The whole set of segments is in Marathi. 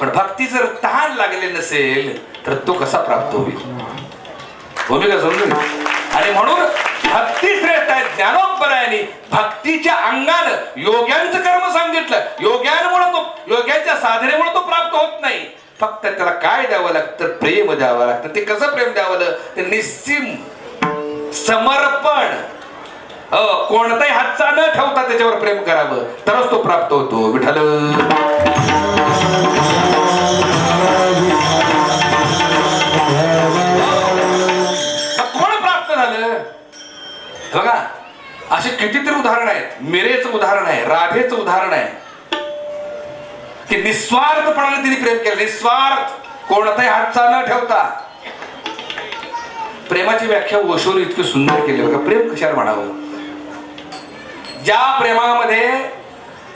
पण भक्ती जर तहान लागले नसेल तर तो कसा प्राप्त होईल? भूमिका समजून? आणि म्हणून भक्ती श्रेष्ठ आहे ज्ञानोपरायने भक्तीच्या अंगानं योग्यांचं कर्म सांगितलं. योग्यांमुळे तो योग्यांच्या साधनेमुळे तो प्राप्त होत नाही. फक्त त्याला काय द्यावं लागतं? प्रेम द्यावं लागतं. ते कसं प्रेम द्यावं ते निस्सिम समर्पण. कोणताही हातचा न ठेवता त्याच्यावर प्रेम करावं. तरच तो प्राप्त होतो विठ्ठल. बघा असे कितीतरी उदाहरण आहेत. मिरेचं उदाहरण आहे राधेचं उदाहरण आहे. की निस्वार्थपणाने तिने प्रेम केलं. निस्वार्थ. कोणताही हातचा न ठेवता. प्रेमाची व्याख्या ओशोर इतकी सुंदर केली. बघा प्रेम कशाला म्हणावं? ज्या प्रेमामध्ये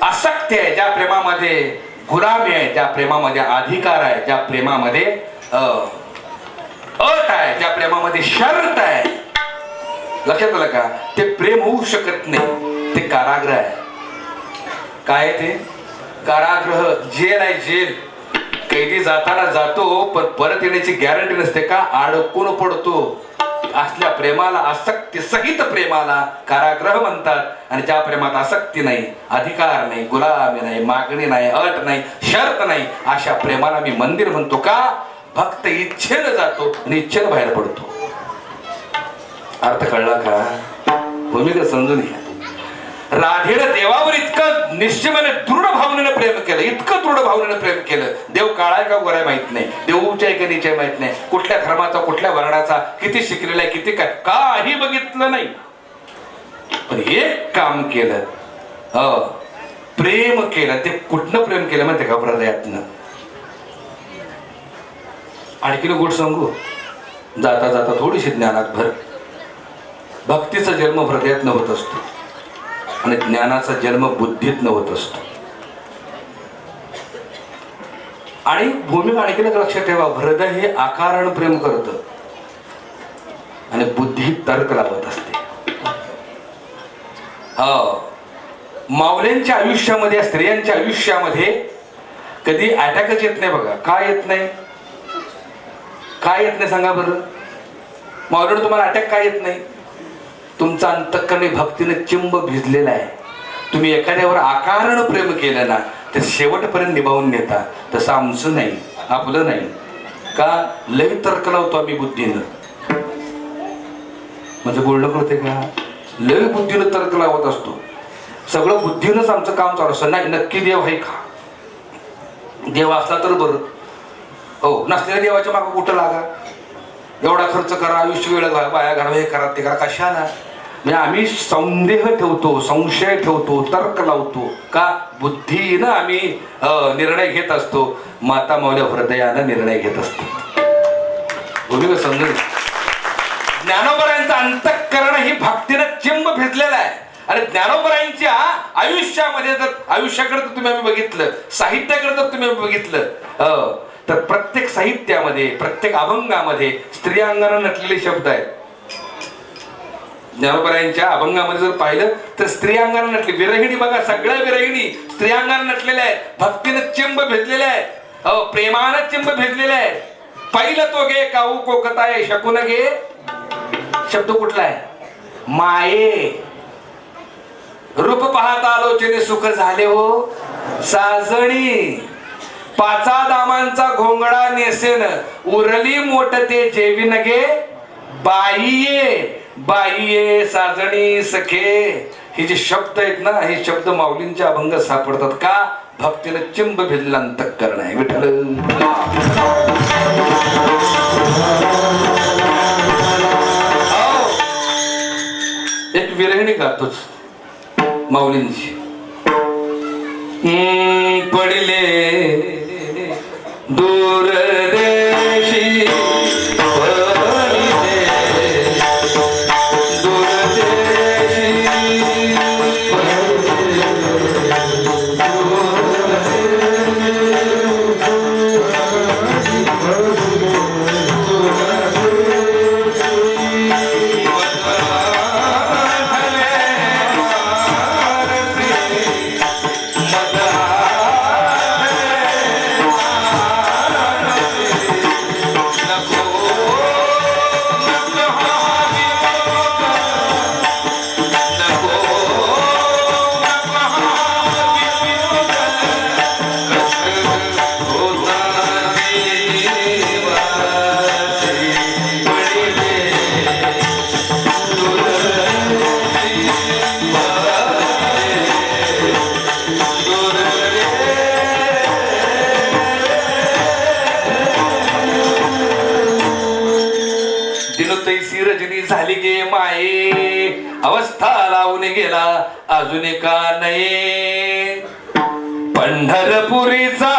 आसक्ती आहे ज्या प्रेमामध्ये गुलामी आहे ज्या प्रेमामध्ये अधिकार आहे ज्या प्रेमामध्ये अ, अट आहे ज्या प्रेमामध्ये शर्त आहे लक्षात आलं का? ते प्रेम होऊ शकत नाही. ते कारागृह आहे. काय आहे ते? कारागृह जेल आहे जेल. कैदी जाताना जातो पण परत येण्याची गॅरंटी नसते का? अडकून पडतो. असल्या प्रेमाला आसक्ती सहित प्रेमाला कारागृह म्हणतात. आणि ज्या प्रेमात आसक्ती नाही अधिकार नाही गुलामी नाही मागणी नाही अट नाही शर्त नाही अशा प्रेमाला मी मंदिर म्हणतो का? फक्त इच्छेनं जातो आणि इच्छेनं बाहेर पडतो. अर्थ कळला का? भूमिका समजून घ्या. राधेनं देवावर इतकं निश्चयपणे दृढ भावनेनं प्रेम केलं इतकं दृढ भावनेनं प्रेम केलं. देव काळाय का गोराय माहीत नाही. देव उच्च आहे का निचय माहीत नाही. कुठल्या धर्माचा कुठल्या वर्णाचा किती शिकलेला आहे किती काय काही बघितलं नाही. पण एक काम केलं. हो प्रेम केलं. ते कुठनं प्रेम केलं माहिती का हृदयातनं? आणखीन गोड सांगू? जाता जाता थोडीशी ज्ञानात भर. भक्तीचा जन्म हृदयात होत असतो. आणि ज्ञानाचा जन्म बुद्धीत होत असतो. आणि भूमिका आणखीन लक्षात ठेवा. हृदय हे आकारण प्रेम करत. आणि बुद्धी तर्क लावत असते. हो. माऊल्यांच्या आयुष्यामध्ये स्त्रियांच्या आयुष्यामध्ये कधी अटॅकच येत नाही बघा. काय येत नाही? काय येत नाही सांगा बरं? माऊलीनं तुम्हाला अटॅक काय येत नाही? तुमचा अंतकरणी भक्तीने चिंब भिजलेला आहे. तुम्ही एखाद्यावर आकारण प्रेम केलं ना ते शेवटपर्यंत निभावून नेता. तसं आमचं नाही आपलं नाही. का? लय तर्क लावतो आम्ही बुद्धीनं. म्हणजे बोलणं करते का? लय बुद्धीनं तर्क लावत असतो. सगळं बुद्धीनंच आमचं काम चालू असतं. नाही नक्की देव आहे का? देव असला तर बरं. हो नसलेल्या देवाच्या मागं कुठं लागा? एवढा खर्च करा आयुष्य वेळ घाला बाया घाला हे करा ते करा. कशाला? म्हणजे आम्ही संदेह ठेवतो संशय ठेवतो तर्क लावतो. का? बुद्धीनं आम्ही निर्णय घेत असतो. माता मावल्या हृदयानं निर्णय घेत असतो. समजून घ्या. ज्ञानोबरायांचं अंतःकरण ही भक्तीनं चिंब भिजलेलं आहे. आणि ज्ञानोबरायांच्या आयुष्यामध्ये जर आयुष्याकडे जर तुम्ही आम्ही बघितलं साहित्याकडे जर तुम्ही बघितलं तर प्रत्येक साहित्यामध्ये प्रत्येक अभंगामध्ये स्त्रियांगानं नटलेले शब्द आहेत. ज्ञानोबरायांच्या अभंगामध्ये जर पाहिलं तर स्त्रियांगानं नटली. विरहिणी बघा सगळ्या विरहिणी स्त्रियांगानं नटलेल्या आहेत. भक्तीनं चिंब भेटलेल्या आहेत. अहो प्रेमानं चिंब भेटलेल्या आहेत. पहिलं तो गे काऊ कोकताय शकून गे. शब्द कुठला आहे? माये. रूप पाहता आलोचने सुख झाले हो साजणी. पाचा दामांचा घोंगडा नेसेन. उरली मोठ ते जेविन गे बाईये बाईये साजणी सखे. हे जे शब्द आहेत ना हे शब्द माऊलींच्या अभंग सापडतात का? भक्तीनं चिंब भिजलं अंतकरण आहे. विठ्ठल. हो. एक विरहिणी गातोच माऊलींची. पडले दूर केला अजून का नाही? पंढरपुरीचा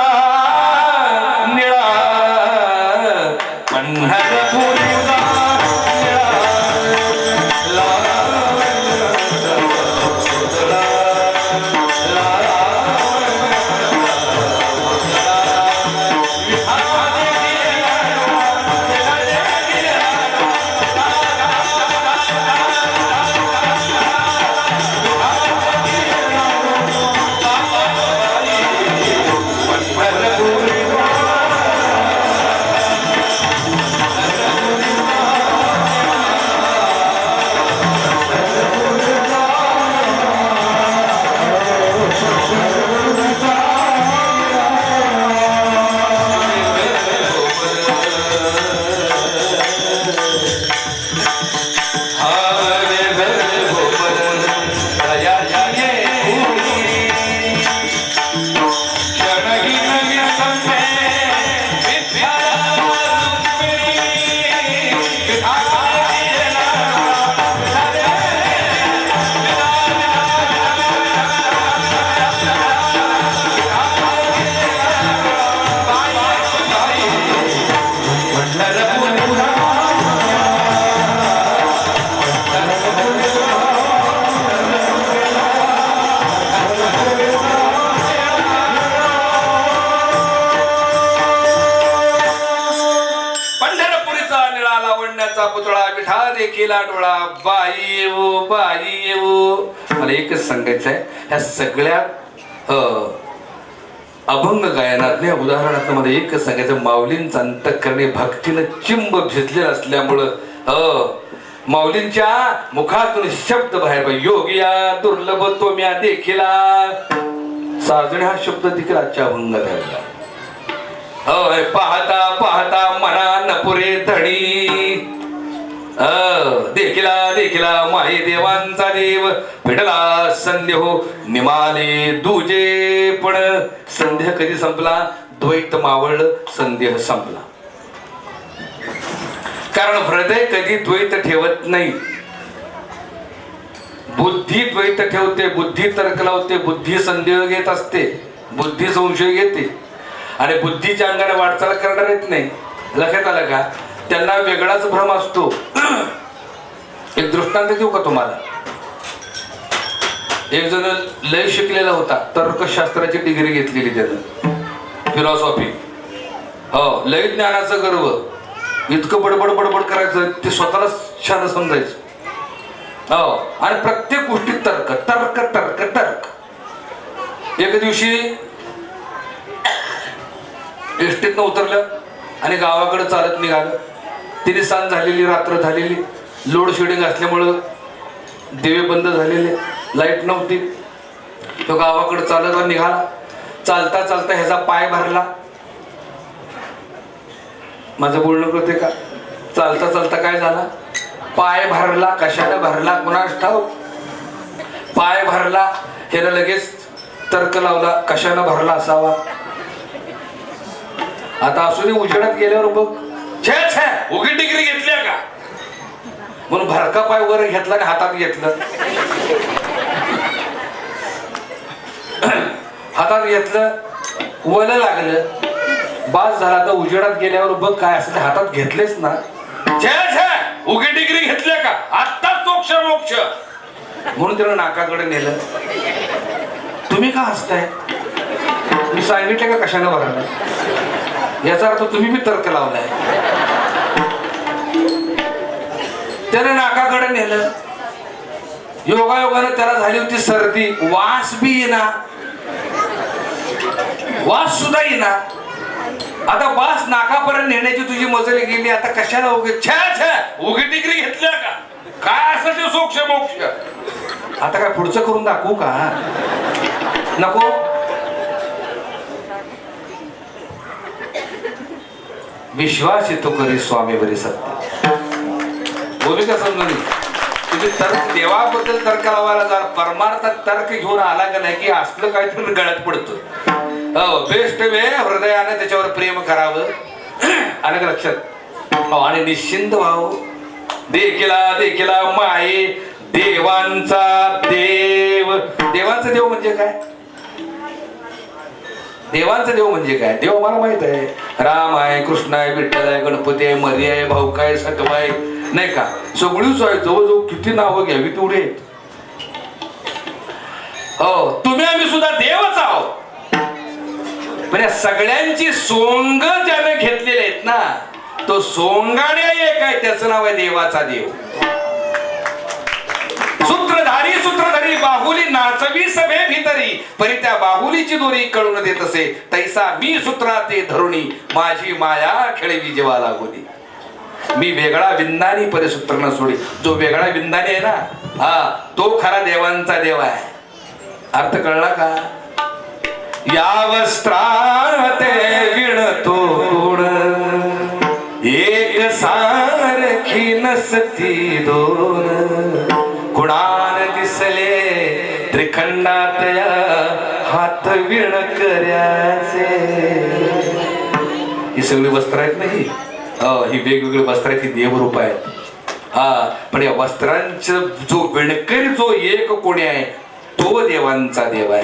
विठा डोळा बाई येऊ बाई येऊ मला एकच सांगायचं आहे ह्या सगळ्या अभंग गायनातल्या उदाहरणात मला एकच सांगायचं माऊलींचा अंतकरणी भक्तीनं चिंब भिजलेलं असल्यामुळं अ माऊलींच्या मुखातून शब्द बाहेर योगिया दुर्लभ तो म्या देखिला. साजणे हा शब्द देखील आजच्या अभंगात आहे. होय पाहता पाहता मना नपुरे धणी. अ देखिला देखिला माही देवांचा देव. भेटला संध्य हो निमाले दुजे पण. संध्या कधी संपला? द्वैत मावळ संदेह संपला. कारण हृदय कधी द्वैत ठेवत नाही. बुद्धी द्वैत ठेवते बुद्धी तर्क लावते बुद्धी संदेह घेत असते बुद्धी संशय घेते. आणि बुद्धीच्या अंगाने वाटचाल करणार येत नाही. लक्षात आलं का? त्यांना वेगळाच भ्रम असतो. एक दृष्टांत देऊ का तुम्हाला? एक जण लय शिकलेला होता तर्कशास्त्राची डिग्री घेतलेली त्यानं. फिलॉसॉफी हो लय ज्ञानाचं गर्व. इतकं बडबड बडबड करायचं ते स्वतःला छान समजायचं. हो आणि प्रत्येक गोष्टीत तर्क तर्क तर्क तर्क. एक दिवशी एसटीतनं उतरलं आणि गावाकडे चालत निघालं. तिने सांग झालेली रात्र झालेली. लोडशेडिंग असल्यामुळं दिवे बंद झालेले. लाइट नव्हती. तो गावाकडे चालत निघाला. चालता चालता ह्याचा पाय भरला. माझं बोलणं करते का? चालता चालता काय झाला? पाय भरला. कशाला भरला? कुणास ठाऊ पाय भरला. ह्याला लगेच तर्क लावला. कशानं भरला असावा? आता असूनही उजेडात गेल्यावर बघ. छे छे! उगी डिग्री घेतल्या का? म्हणून भरका पाय वर घेतला आणि हातात घेतलं. हातात घेतलं वल लागलं. बास झाला तर उजेडात गेल्यावर बघ काय असं ते हातात घेतलेच ना. छे उगी डिग्री घेतल्या का? आत्ताच मोक्ष मोक्ष. म्हणून त्यानं नाकाकडे नेलं. तुम्ही का हसताय? मी सांगितलं का कशानं भरायला याचा अर्थ तुम्ही बी तर्क लावलाय. त्याने नाकाकडे नेलं. योगायोगानं त्याला झाली होती सर्दी. वास बी येना वास सुद्धा येना आता वास नाकापर्यंत नेण्याची तुझी मजली गेली आता कशाला उगे छ्या छ्या उगी डिग्री घेतल्या का? काय असं ते सोक्ष मोक्ष? आता काय पुढचं करून दाखवू का? नको? विश्वास येतो करी स्वामी बरी सत्ता बोलू का समजून तुम्ही तर्क देवाबद्दल तर्क लावायला जा परमार्थात तर्क घेऊन आला का नाही की असलं काहीतरी गळ्यात पडतो हो बेस्ट वे हृदयाने त्याच्यावर प्रेम करावं. आणि लक्षात हो आणि निश्चिंत व्हावं. देखिला देखिला माये देवांचा देव. देवांचा देव म्हणजे काय? देवांचा देव म्हणजे काय? देव मला माहीत आहे. राम आहे कृष्ण आहे विठ्ठल आहे गणपती आहे मरी आहे भाऊका आहे. सटवा नाही का? सगळीच आहे जवळजवळ किती नावं घ्यावी तेवढे? हो तुम्ही आम्ही सुद्धा देवच आहोत. म्हणजे सगळ्यांची सोंग ज्याने घेतलेले आहेत ना तो सोंगाड्या एक आहे त्याचं नाव आहे देवाचा देव. सूत्रधारी सूत्रधारी बाहुली नाचवी सभे भितरी परी त्या बाहुलीची दोरी कळून देत असे तैसा मी सूत्राते धरुणी माझी माया खेळवी जेवा लागोली. मी वेगळा विंदानी परिसूत्र न सोडी. जो वेगळा विंदानी आहे ना हा तो खरा देवांचा देव आहे. अर्थ कळला का? या वस्त्राते विणतो एक सारखी नसती दोन. कुणान दिसले त्रिखंडात या हात विण कर्याचे. ही सगळी वस्त्र आहेत नाही हो, ही वेगवेगळी वस्त्र देवरूप आहेत. हा पण या वस्त्रांचा जो विणकर जो एक कोणी आहे तो देवांचा देव आहे.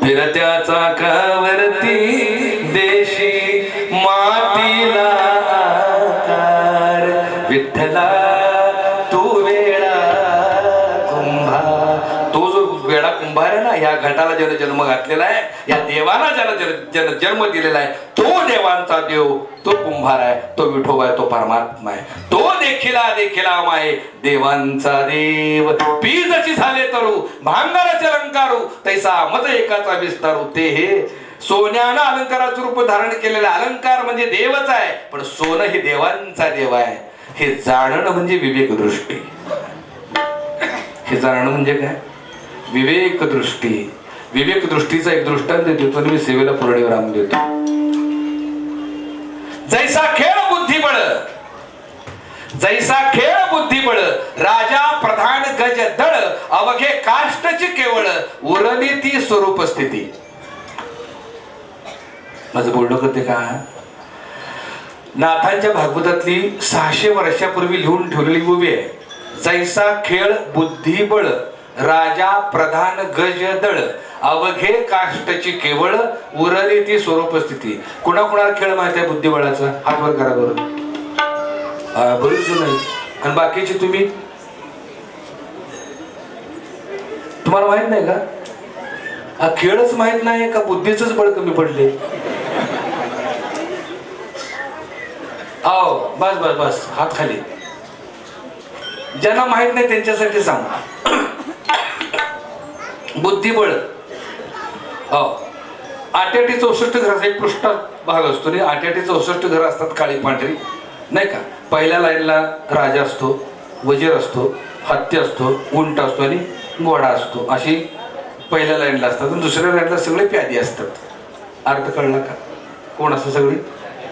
फिरत्याचा चाकावरती देशी मातीला वेळा या घटाला ज्यानं जन्म घातलेला आहे या देवाला ज्याला जन्म दिलेला आहे तो देवांचा देव तो कुंभार आहे तो विठोबा आहे तो परमात्मा आहे. तो देखिला देखिला माये देवांचा देव. पीजची झाले तरू भांगाराचे अलंकारू तैसा मज एकाचा विस्तारू. ते हे सोन्यानं अलंकाराचं रूप धारण केलेला अलंकार म्हणजे देवच आहे पण सोनं हे देवांचा देव आहे. हे जाणणं म्हणजे विवेक दृष्टी हे जाणणं म्हणजे काय? विवेक दृष्टी विवेक दृष्टीचा एक दृष्टांत देतो मी सेवेला पूर्णिवर राम देतो. जैसा खेळ बुद्धिबळ जैसा खेळ बुद्धिबळ राजा प्रधान गज दळ अवघे काष्टची केवळ उरली ती स्वरूप स्थिती. माझं बोलणं करते का? नाथांच्या भागवतातली सहाशे वर्षापूर्वी लिहून ठेवलेली उभी आहे. जैसा खेळ बुद्धिबळ राजा प्रधान गज दळ अवघे काष्टची केवळ उरली ती स्वरूप स्थिती कुणा कुणाला खेळ माहिती आहे बुद्धिबळाचा? हातवर करा बरोबर बरीच जण आणि बाकीची तुम्ही? तुम्हाला माहीत नाही का? हा खेळच माहीत नाही का? बुद्धीच बळ कमी पडले. आओ बस बस बस. हात खाली. ज्यांना माहीत नाही त्यांच्यासाठी सांग. बुद्धिबळ. हो. आट्याटी चौसष्ट घराचा एक पृष्ठ भाग असतो रे. आट्याटी चौसष्ट घर असतात काळी पांढरी. नाही का? पहिल्या लाईनला राजा असतो वजीर असतो हत्ती असतो उंट असतो आणि घोडा असतो. अशी पहिल्या लाईनला असतात आणि दुसऱ्या लाईनला सगळे प्यादी असतात. अर्थ कळला का? कोण असं सगळी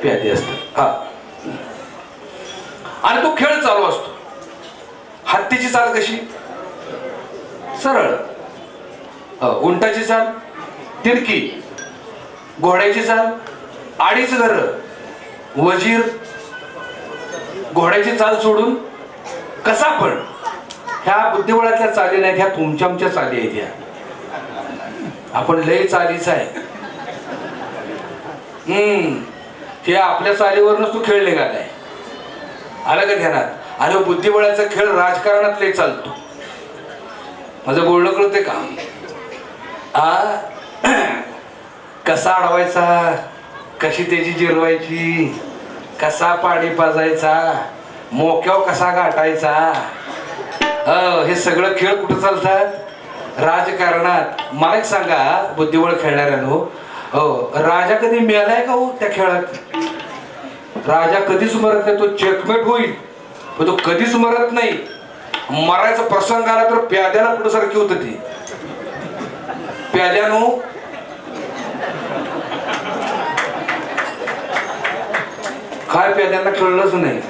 प्यादी असतात? हा. आणि तो खेळ चालू असतो. हत्तीची चाल कशी? सरळ. उंटाची चाल तिरकी घोड्याची चाल आडीच घर वजीर घोड्याची चाल सोडून कसा पण ह्या बुद्धिबळातल्या चाली नाहीत ह्या तुमच्या आमच्या चाली आहेत ह्या. आपण लय चालीच आहे. हम्म हे आपल्या चालीवरूनच तू खेळ निघालाय. आलं का ध्यानात? आणि बुद्धिबळाचा खेळ राजकारणात लय चालतो. माझं बोलणं कळते का? आ कसा अडवायचा? कशी त्याची जिरवायची? कसा पाणी पाजायचा? मोक्याव कसा गाठायचा? हो, हे सगळं खेळ कुठं चालतात? राजकारणात. मला एक सांगा बुद्धिबळ खेळणाऱ्यानो. हो राजा कधी मिळालाय का हो त्या खेळात? राजा कधीच मरत नाही तो चेकमेट होईल. पण तो कधीच मरत नाही. मरायचा प्रसंग आला तर प्याद्याला पुढे सारखी होत ती? प्याल्यानो? काय प्याद्यांना कळलंच नाही.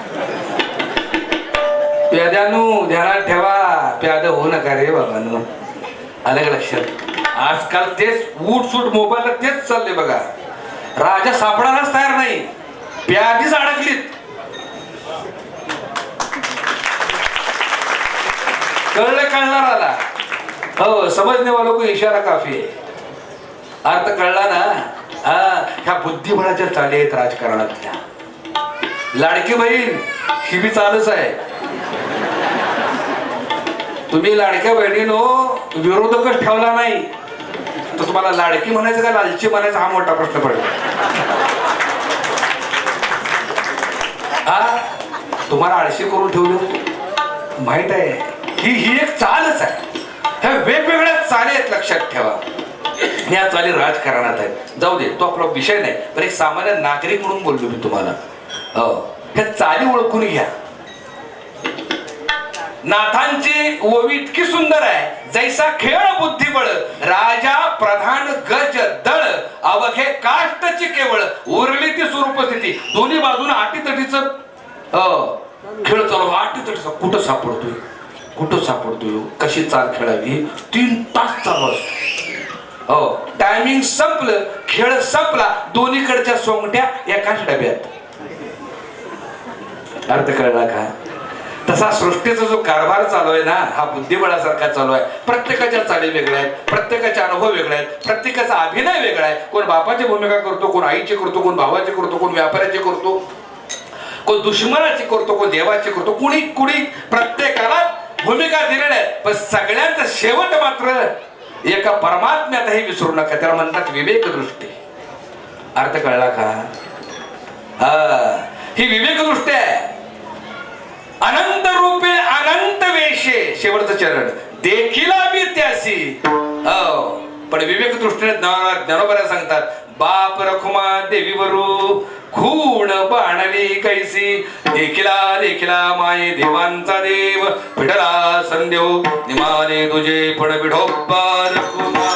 प्याद्यानो ध्यानात ठेवा. प्याद होऊ नका रे बाबांनो. आलं का लक्षात? आजकाल तेच उठ सूट मोबाईल तेच चालले बघा. राजा सापडायलाच तयार नाही. प्यादीच अडकलीत. कळलं कळणार आला हो समजणे वालों को इशारा काफी आहे. अर्थ कळला ना? हा ह्या बुद्धिबळाच्या चाली आहेत राजकारणातल्या. लाडकी बहीण ही बी चालच आहे. तुम्ही लाडक्या बहिणीनो विरोधकच ठेवला नाही. तर तुम्हाला लाडकी म्हणायचं का लालची म्हणायचं? हा मोठा प्रश्न पडतो हा तुम्हाला आळशी करून ठेवलं? माहीत आहे. ही ही एक चालच आहे. ह्या वेगवेगळ्या चाली आहेत लक्षात ठेवा. या चाली राजकारणात आहेत. जाऊ दे तो आपला विषय नाही पण एक सामान्य नागरिक म्हणून बोललो मी तुम्हाला. हो ह्या चाली ओळखून घ्या. नाथांची ओवी इतकी सुंदर आहे जैसा खेळ बुद्धिबळ राजा प्रधान गज दळ अवघे काष्टची केवळ उरली ती स्वरूपस्थिती दोन्ही बाजूने आटीतटीच खेळ चालू आटीतटीचा कुठं सापडतोय? कुठं सापडतो कशी चाल खेळावी? तीन तास चालू असतो. हो टायमिंग संपलं खेळ संपला दोन्हीकडच्या सोंगट्या एकाच डब्यात. अर्थ कळला का? तसा सृष्टीचा जो कारभार चालू आहे ना हा बुद्धिबळासारखा चालू आहे. प्रत्येकाच्या चाली वेगळ्या आहेत प्रत्येकाचे अनुभव वेगळे आहेत प्रत्येकाचा अभिनय वेगळा आहे. कोण बापाची भूमिका करतो कोण आईची करतो कोण भावाची करतो कोण व्यापाऱ्याची करतो कोण दुश्मनाची करतो कोण देवाची करतो कुणी कुणी प्रत्येकाला भूमिका दिलेल्या आहेत. पण सगळ्यांचा शेवट मात्र एका परमात्म्यातही विसरू नका. त्याला म्हणतात विवेक दृष्टी अर्थ कळला का? हा. ही विवेक दृष्टी आहे. अनंत रूपे अनंत वेशे शेवटचं चरण. देखील आम्ही त्यासी हो. पण विवेक दृष्टीने ज्ञानोबऱ्या सांगतात बाप रखुमा देवी वरू खूण बाणली कैसी देखिला देखिला माये देवांचा देव पिढला संदेव निमाने तुझे पण पिढोब्बा रखुमा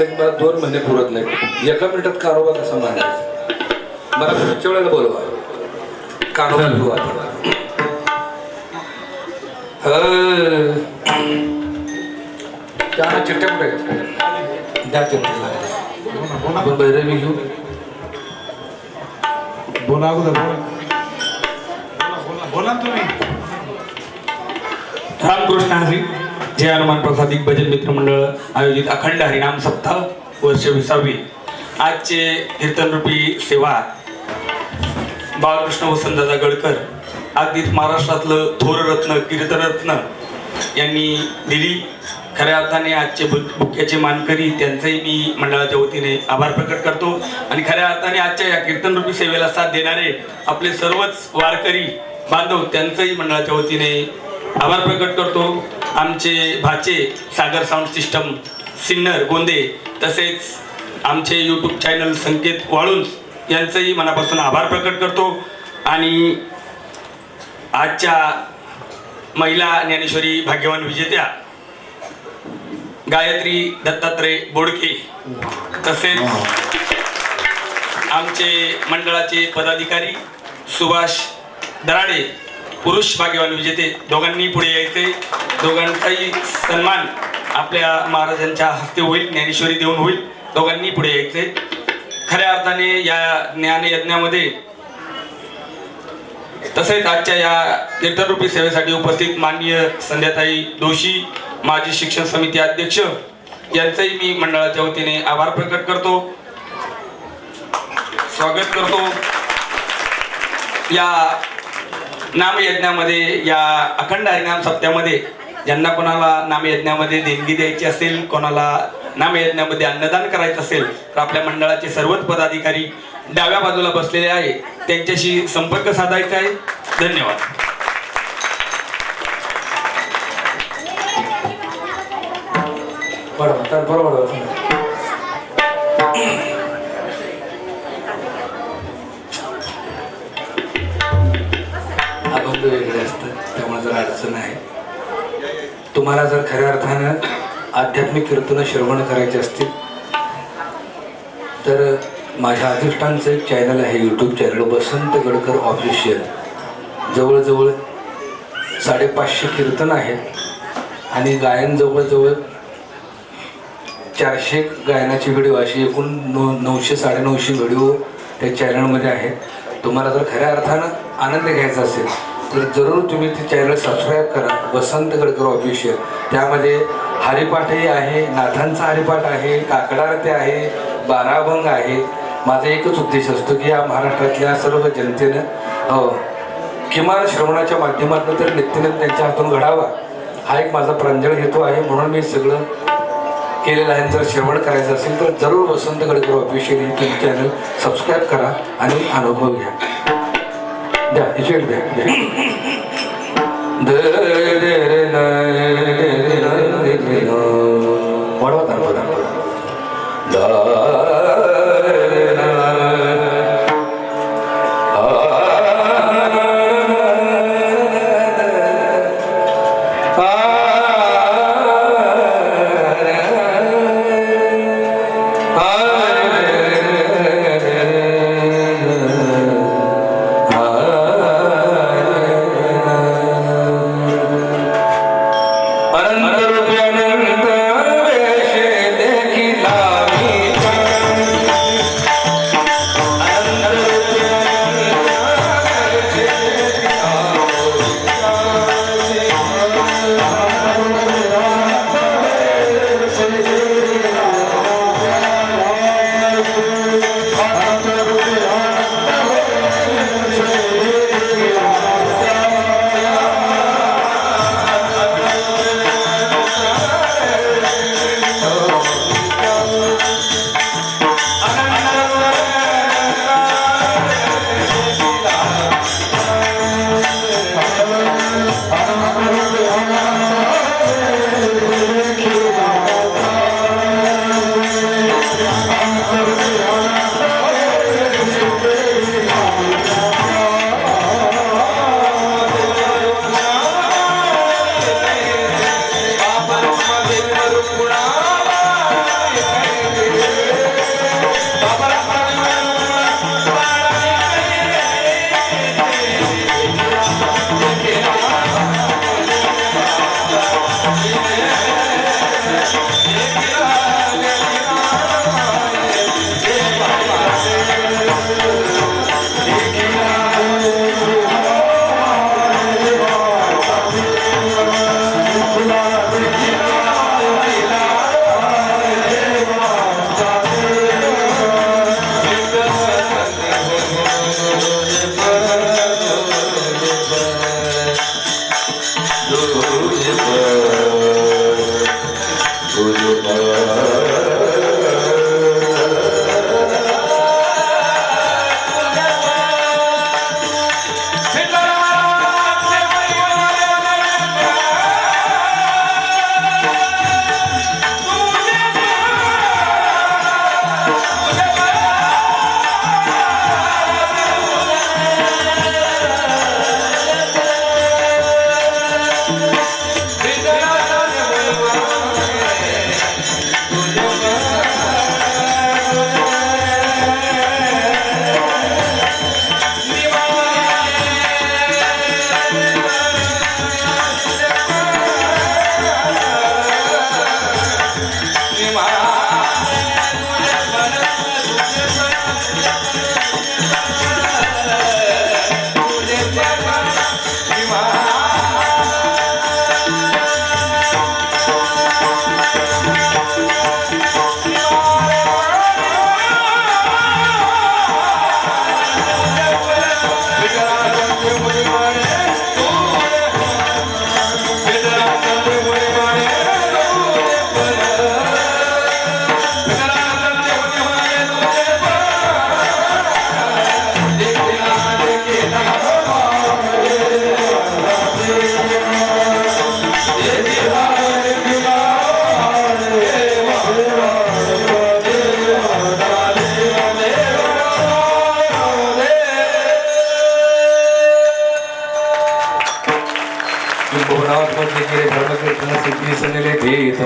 म्हणलं की मला दोन महिने पुरत नाही एका मिनिटात कारोबा कसा मांडायचा? मला पुढच्या वेळेला बोलवा. कारोबा घेऊ आता. हं. त्या चिठ्ठ्या कुठे? द्या चिठ्ठ्या. आपण बैरवी घेऊ. बोला अगोदर बोला बोला तुम्ही. रामकृष्ण हरी. जय हनुमान प्रसादिक भजन मित्र मंडळ आयोजित अखंड हरिनाम सप्ताह वर्ष विसावी. आजचे कीर्तनरूपी सेवा बाळकृष्ण वसंतदादा गडकर अगदीच महाराष्ट्रातलं थोररत्न कीर्तनरत्न यांनी दिली. खऱ्या अर्थाने आजचे बुक- बुक्याचे मानकरी त्यांचेही मी मंडळाच्या वतीने आभार प्रकट करतो. आणि खऱ्या अर्थाने आजच्या या कीर्तनरूपी सेवेला साथ देणारे आपले सर्वच वारकरी बांधव त्यांचंही मंडळाच्या वतीने आभार प्रकट करतो. आमचे भाचे सागर साऊंड सिस्टम सिन्नर गोंदे तसेच आमचे यूट्यूब चॅनल संकेत वाळून यांचंही मनापासून आभार प्रकट करतो. आणि आजच्या महिला ज्ञानेश्वरी भाग्यवान विजेत्या गायत्री दत्तात्रय बोडके तसेच आमचे मंडळाचे पदाधिकारी सुभाष दराडे पुरुष भाग्यवान विजेते. दोघांनी पुढे यायचे. दोघांचाही सन्मान आपल्या महाराजांच्या हस्ते होईल ज्ञानेश्वरी देऊन होईल. दोघांनी पुढे यायचे. खऱ्या अर्थाने या ज्ञान यज्ञामध्ये तसेच आजच्या या कीर्तनरूपी सेवेसाठी उपस्थित माननीय संध्याताई दोषी माजी शिक्षण समिती अध्यक्ष यांचंही मी मंडळाच्या वतीने आभार प्रकट करतो. स्वागत करतो. या नामयज्ञामध्ये या अखंड हरिनाम सप्त्यामध्ये ज्यांना कोणाला नामयज्ञामध्ये देणगी द्यायची असेल कोणाला नामयज्ञामध्ये अन्नदान करायचं असेल तर आपल्या मंडळाचे सर्वच पदाधिकारी डाव्या बाजूला बसलेले आहे. त्यांच्याशी संपर्क साधायचा आहे. धन्यवाद. बरोबर बरोबर. अभंग वेगळे असतात त्यामुळे जर अडचण आहे. तुम्हाला जर खऱ्या अर्थानं आध्यात्मिक कीर्तन श्रवण करायचे असतील तर माझ्या अधिष्ठानचं एक चॅनल आहे YouTube channel Vasant Gadkar official जवळजवळ साडेपाचशे कीर्तन आहेत आणि गायन जवळजवळ चारशे गायनाचे व्हिडिओ असे एकूण नऊ नऊशे साडेनऊशे व्हिडिओ त्या चॅनलमध्ये आहेत. तुम्हाला जर खऱ्या अर्थानं आनंद घ्यायचा असेल तर जरूर तुम्ही ते चॅनल सबस्क्राईब करा. वसंत गडकर ऑफिशियल त्यामध्ये हरिपाठही आहे नाथांचा हरिपाठ आहे काकडा आहे बाराभंग आहे. माझा एकच उद्देश असतो की या महाराष्ट्रातल्या सर्व जनतेनं हो किमान श्रवणाच्या माध्यमातून तर नित्यनेम त्यांच्या हातून घडावा. हा एक माझा प्रांजळ हेतू आहे. म्हणून मी सगळं केलेलं आहे. जर श्रवण करायचं असेल तर जरूर Vasant Gadkar official YouTube channel subscribe करा आणि अनुभव घ्या. द्या इथे द्या द्या द- द- रे- न- रे- रे- न- रे- रे- न. वाढवा तान, तान, तान. द-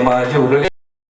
माझे उरले